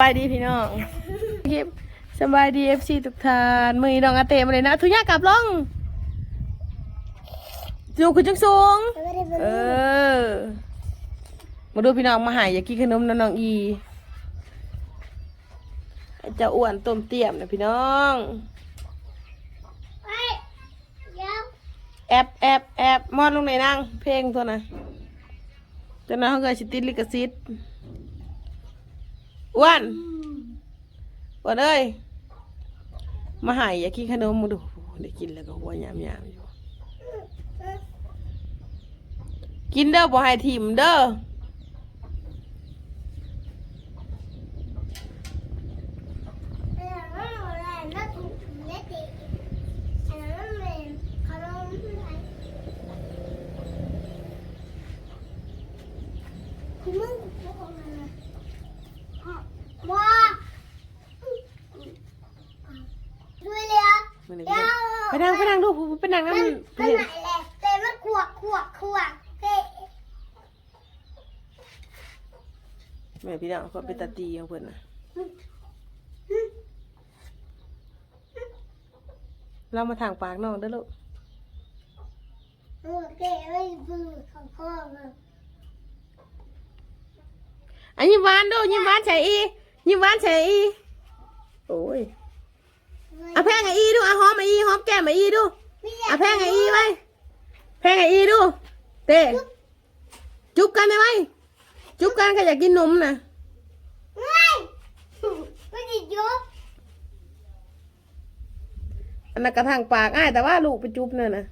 สบายดีพี่น้องคลิปสบายดีเอฟซีทุกท่านมือน้องอาเตมาเลยนะ ทุกอย่างกลับลงจูคุณจังสูงเออ มาดูพี่น้องมาหายอยากกินขนมนะน้องอีจ้าอ้วนต้มเตี้ยมนะพี่น้องแอบแอบแอบมอดลงในนั่งเพลงตัวนะตัวนั้นเขาเกิดสิติลิขสิทธิ์ อ้วนอ้วนเอ้ยมาหายอยากกินขนมมาดูได้กินแล้วก็หัวยามยามอยู่ กินเด้อบ่ให้ถิ่มเด้อ ว้าช่วยเลย มื้อนี้ เดี๋ยว ไปนั่งไปนั่งดูไปนั่งนั่มันนมันไหนแหละแต่มันขวกขวกขวกเฮ้แม่พี่น้องเขาไปตัดตีของเพิ่นน่ะเรามาทางปากน้องเด้อลูกโอเคไม่บื้อของพ่อเลยอันยิ้มหวานดูยิ้มหวานใส่อียิ้มหวานใส่อีโอ้ย มไออีหอมแก้มไออีดูเอาแพงไออีไว้แพงไออีดู เต้จุบกันได้ไหมจุบกันก็อยากกินนมนะไม่ไม่ติดยุบอันนั้นกระทางปากอ้ายแต่ว่าลูกไปจุบนั่นนะ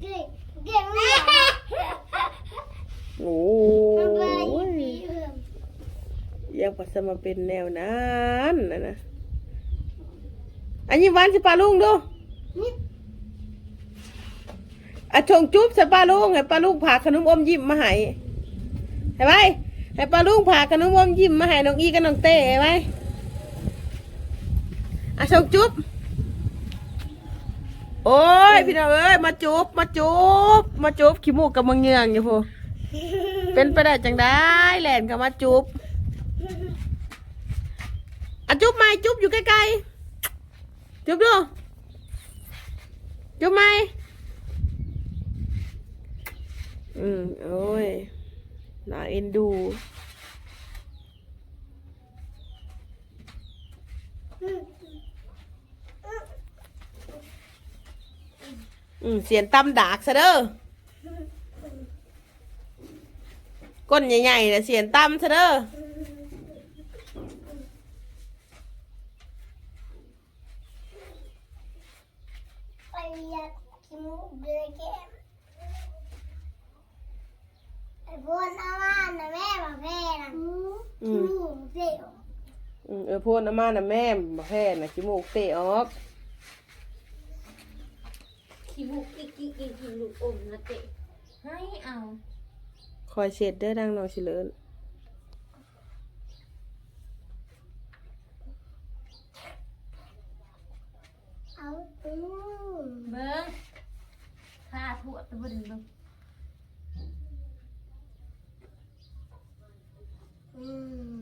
เก่งเก่งมากโอ้มันไปยปีเอิ่มยังปัสมาเป็นแนวนั้นนะนะ อันยิ้มหวานสิปลาลุงดูนี่อะชงจุ๊บใส่ปลาลุงให้ปลาลุงผ่าขนมอมยิ้มมาให้เห็นไหมให้ปลาลุงผ่าขนมอมยิ้มมาให้น้องอีกับน้องเต้เห็นไหมอะชงจุ๊บโอ้ยพี่น้องเอ้ยมาจุ๊บมาจุ๊บมาจุ๊บขี้มูกกับมังเงืองอยู่พอเป็นไปได้จังได้แหลนกับมาจุ๊บอะจุ๊บไหมจุ๊บอยู่ใกล้ๆ จุ๊บดู จุ๊บไหมอืมโอ้ยน่าเอ็นดูอืมเสียนตำดากซะเด้อก้นใหญ่ๆนะเสียนตำซะเด้อ ไปอยากกินมุกเดือยแก้มไอ้พวนเอามานะแม่มาแพ้นะกินมุกเสียวอืมเออพูดนะมานะแม่มาแพ้นะขี้มูกเตะออกขี้บุกอีกอีกอีกอีกลูกอมนะเตะให้เอา คอยเช็ดเด้อดังน้องชิเลิน เอาอืม เบิ้งข้าทวดตะบึงเบิ้ง อืม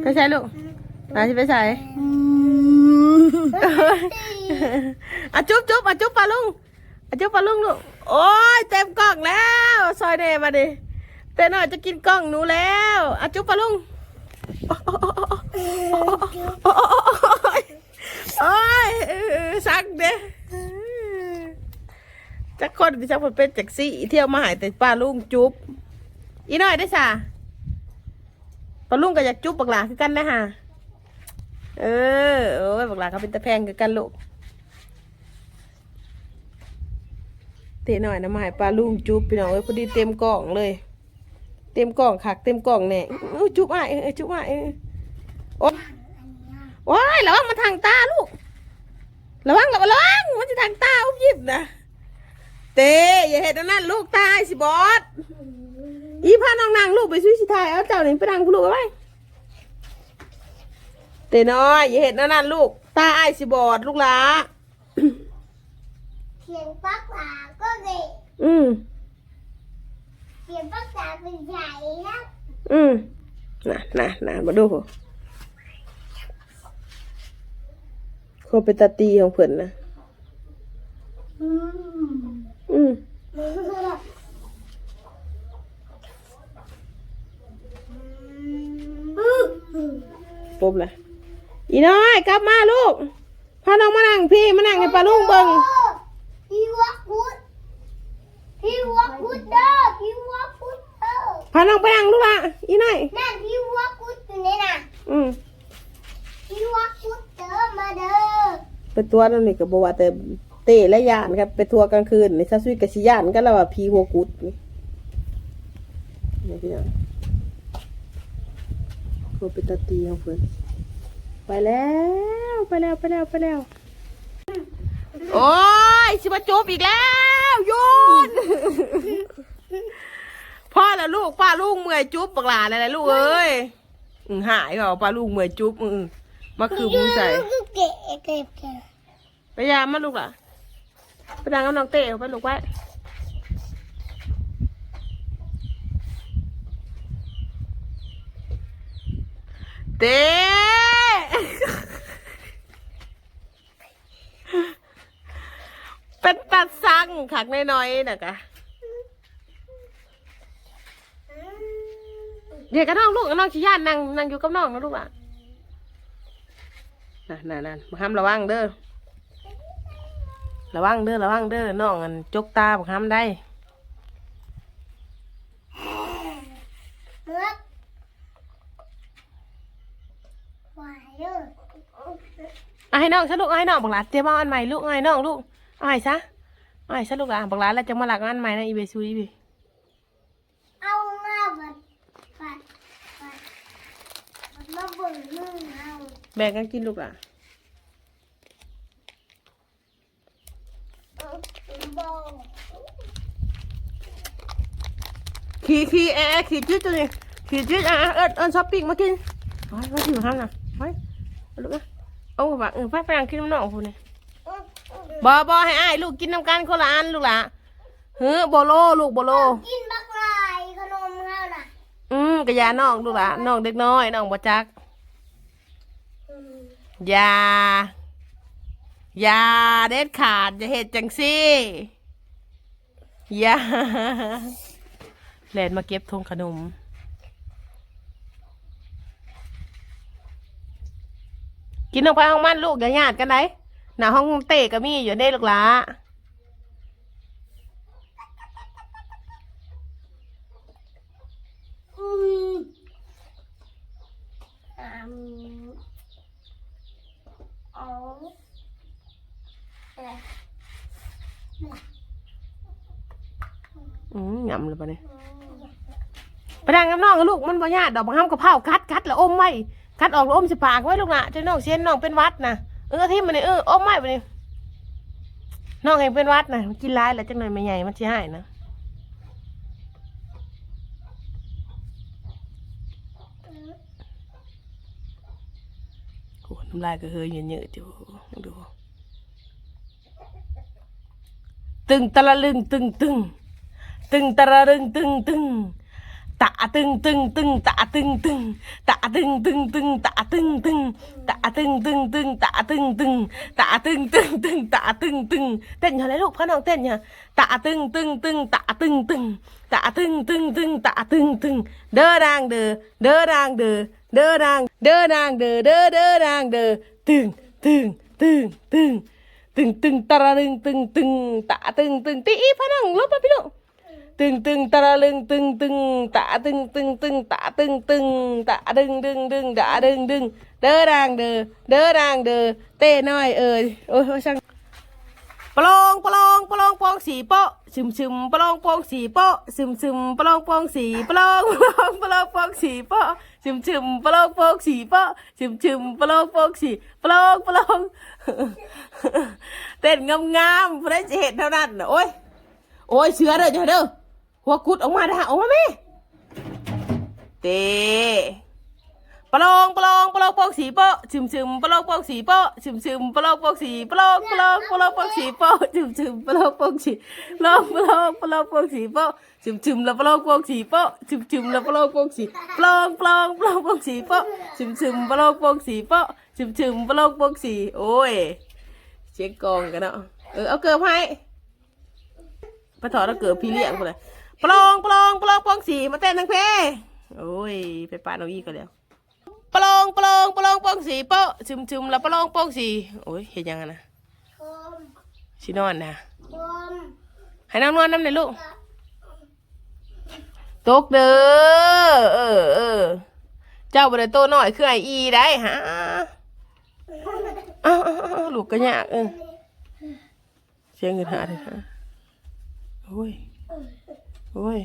ไปใส่ลูกมาที่ไปใส่อะจุ๊บจุ๊บอะจุ๊บปลาลุงอะจุ๊บปลาลุงลูก โอ้ยเต็มกล่องแล้ว ซอยเดมาดิเต้นหน่อยจะกินกล่องหนูแล้วอะจุ๊บปลาลุงโอ้ยเออสักเด้ จักคนที่จักคนเป็นจักซี่เที่ยวมาหายแต่ปลาลุงจุ๊บอีน้อยได้สาปลาลุงก็อยากจุ๊บบักหลาคือกันนะฮะเออโอ้ยบักหลาเขาเป็นตะแพงคือกันลูกเตะหน่อยนะมาให้ปลาลุงจุ๊บพี่น้องเอ้ยพอดีเต็มกล่องเลย เต็มกล่องคักเต็มกล่องแน่อื้อจุ๊บอะเออจุ๊บอะเออโอ๊ยว้ายระวังมันทางตาลูกระวังระวังระวังมันจะทางตาอุ้มยิบนะ เตะอย่าเห็นอันนั้นลูกตายสิบอสอีพาน้องนางลูกไปซื้อสิทายเอาเจ้าหนึ่งไปนั่งลูกเอาไว้เตน้อยอย่าเห็นนั่นนั่นลูกตาไอายสิบอดลูกหลาเขียนปักหลาก็เด็กอืมเขียนปักหลาเป็นใหญ่นะอืมน่ะน่ะน่ะมาดูหัวเขาเป็นตาตีของเพิ่นนะอืม อืมปุ๊บเลยอีน้อยกลับมาลูกพาน้องมานั่งพี่มานั่งให้ปลาลุงเบิ่งพี่วักพุดพี่วักพุดเด้อพี่วักพุดเด้อพาน้องไปนั่งลูกละอีน้อยนั่นพี่วักพุดอยู่นี่น่ะอืมพี่วักพุดเด้อมาเด้อไปตัวนั่นนี่ก็บอกว่าแต่ เตะและยานครับ ไปทัวร์กลางคืนในซาซุยกับชิยานก็แล้วว่าพีหัวกุดนี่นี่พี่น้องเขาเป็นตาตีของเพิ่นไปแล้ว ไปแล้ว ไปแล้ว ไปแล้ว โอ้ยสิมาจบอีกแล้วหยุดพ่อแล้วลูกป้าลูกเมื่อยจุ๊บปากหลานอะไรลูกเอ้ยอืมหายเปล่าป้าลูกเมื่อยจุ๊บอืมมาคือมึงใส่เก็บเก็บเก็บไปยามมาลูกล่ะ ไปดังกับน้องเต้เอไปลูกไว้เต้เป็นตัดซังขักน้อยๆนะกะเดี๋ยวกับน้องลูกกับน้องชิยานนั่งนั่งอยู่กับน้องนะลูกล่ะนั่นนั่นมาห้ามระวังเด้อ ระวังเด้อระวังเด้อน้องอันจกตาบักห้ามได้เมือกหวายเด้อเอาให้น้องซะลูกเอาให้น้องบักหลาเตรียมเอาอันใหม่ลูกเอาให้น้องลูกเอาให้ซะเอาให้ซะลูกหลานบักหลาแล้วจะมาหลักอันใหม่นะอีเบซูอีเบเอามาบัดบัดบัดบัดมาเบิ่งมึงเอาแบ่งกันกินลูกหลาน เอาบอก ขี่ขี่แอร์ขี่จิ๊ดตัวนี้ขี่จิ๊ดอะเอิญเอิญช้อปปิ้งมากินไปมากินข้าวน่ะไปเอาลูกนะเอาบักเออไปไปนั่งกินน้ำน้องพูนี่บอบอให้อ้ายลูกกินน้ำกันคนละอันลูกหลานเฮ้อโบโลลูกโบโล กินบักลายขนมเฮาน่ะอืมกะยาน้องลูกหลานน้องเด็กน้อยน้องบ่จักอืมอย่า อย่าเด็ดขาดจะเห็ดจังซี่อย่าแลนมาเก็บทงขนม กินออกไปห้องมันลูกอย่าหยาดกันไหนหน้าห้องเตะก็มีอยู่ได้ลูกหลา อืมอืมเอาเอ๊ะ อืม ยำเลยปะเนี่ยไปดังกับน้องกับลูกมันบ่ญาติดอกบางห้ามกระเพราคัดคัดแล้วอมไว้คัดออกแล้วอมสิปากไว้ลูกนะจะน้องเช่นน้องเป็นวัดนะเออที่มันเนี่ยเอออมไว้ปะเนี่ยน้องเองเป็นวัดนะกินร้ายแล้วจังหน่อยไม่ใหญ่มันสิหายนะโอ้น้ำลายก็เฮยเยอะๆจูดูตึงตะละลึงตึงตึง ตึงตะระรึงตึงตึงตะตึงตึงตึงตะตึงตึงตะตึงตึงตึงตะตึงตึงตะตึงตึงตึงตะตึงตึงตะตึงตึงตึงตะตึงตึงเต้นอย่างไรลูกพ่อน้องเต้นอย่าง ตึงตึงตึงตะตึงตึงตึงตาตึงตึงตึงตึงตึงตึงตะระรึงตึงตึงตะตึงตึงตีอีพ่อน้องลบมาพี่ลูกตึงตึงตึงตะตึงตึงตึงตะตึงตึงตะดึงดึงดึงดะดึงดึงเด้อรางเด้อเด้อรางเด้อเต้น้อยเอ้ยโอ้ยช่างปลองปลองปลองปองสีเปะซึมซึมปลองปองสีเปะซึมซึมปลองปองสีปลองปลองปลองปองสีเปะซึมซึมปลองปองสีเปะซึมซึมปลองปองสีปลองปลองเต้นงามๆเพื่อจะเห็นเท่านั้นโอ้ยโอ้ยเชื้อเด้อเด้อ หัวกุดออกมาเด้อออกมาแม่เตปลองปลองปลองปองสีโปะชิมชิมปลองปองสีโปะชิมชิมปลองปองสีปลองปลองปลองปองสีโปะชิมชิมปลองปองสีปลองปลองปลองปองสีโปะชิมชิมแล้วปลองปองสีโปะชิมชิมแล้วปลองปองสีปลองปลองปลองปองสีโปะชิมชิมปลองปองสีโปะชิมชิมปลองปองสีโอ้ยเช็คกองกันเนาะเออเอาเกือบให้ไปถอดแล้วเกือบพี่เลี้ยงไปเลย ปลองปลองปลองปลองสีมาเต้นทั้งเพโอ้ยไปปาดเอาอีกก็แล้วปลองปลองปลองปลองสีเปาะชุมชุมแล้วปลองปลองสีโอ้ยเห็นยังไงนะคมชินอนนะคมให้น้องนวลน้ำหน่อยลูกตกเด้อเออเออเจ้าบริโตน้อยคือไออีได้ฮะลูกก็ยากเออเสียงเงินหาเลยฮะโอ้ย โอ้ย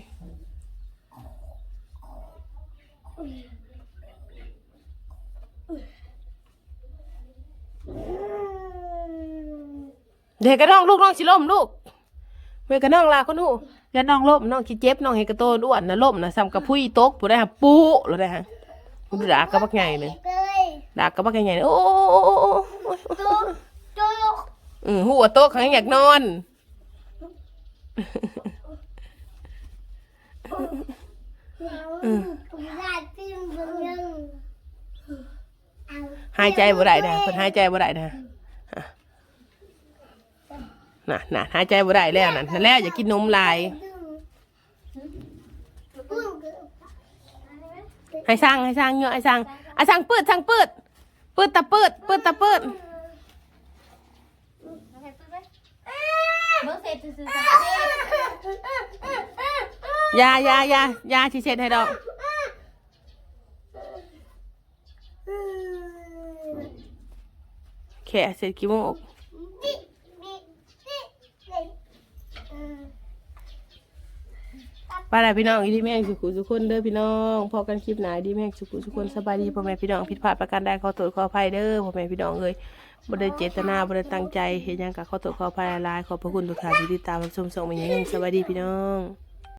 เด็กกระน้องลูกน้องชิล่มลูกเวกระน้องลาคนหูอย่าน้องล่มน้องขี้เจ็บน้องเห็นกระโตนอ้วนนะล่มนะซ้ำกับผู้อีตกผู้ได้ฮะปูแล้วได้ฮะมันด่ากระบักไงเลยเกยด่ากระบักไงเลยโอ้โอ้โอ้โอ้โอ้โอ้จุกจุกอืมหัวโต๊ะขังอยากนอน อืมราดจิ้มบนยังเอา หายใจบ่ได้นะเพิ่นหายใจบ่ได้นะน่ะน่ะหายใจบ่ได้แล้วนั่นนั่นแล้วอย่ากินนมลาย ให้สร้างให้สร้างเยอะให้สร้างอะสร้างปืดสร้างปืดปืดตะปืดปืดตะปืด เมื่อเสร็จซื้ออยายายายาที่เช็ดให้ดอกแค่เสร็จกี่โมงดิดิดิดิอืมป้าดาพี่น้องอีดีแม่งสุขุสุขคนเด้อพี่น้องพอกันคลิปหนาดีแม่งสุขุสุขคนสบายดีพ่อแม่พี่น้องผิดพลาดประการใดขอโทษขออภัยเด้อพ่อแม่พี่น้องเอ้ย บ่ได้เจตนาบ่ได้ตั้งใจเฮ็ดหยังก็ขอโทษขออภัยหลายๆขอบพระคุณทุกท่านที่ติดตามรับชมส่งมาอย่างนี้สวัสดีพี่น้อง